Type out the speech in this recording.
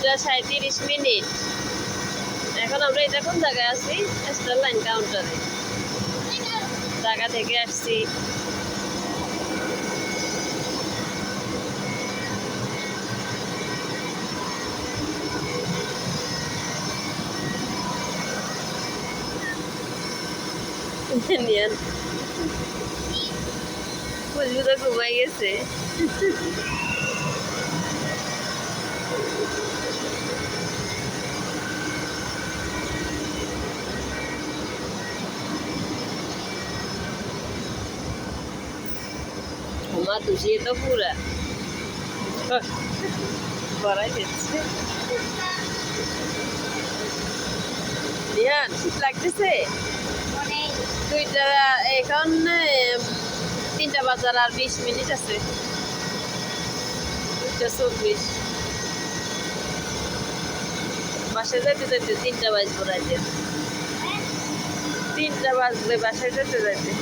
দুইটা সাঁত্রিশ মিনিট। এখন আমরা এটা কোন জায়গায় আছি? স্টার লাইন কাউন্টারে ঢাকা থেকে আসছি। ফুলু তো ঘুমাই ঘুমা তুষিয়ে তো পুরা করাই দিচ্ছে নিয়ান শীত লাগতেছে দুইটা এখন তিনটা বাজার আর বিশ মিনিট আছে দুইটা চব্বিশ বাসায় যেতে যেতে তিনটা বাজবো রাতে তিনটা বাজবে বাসায় যেতে যেতে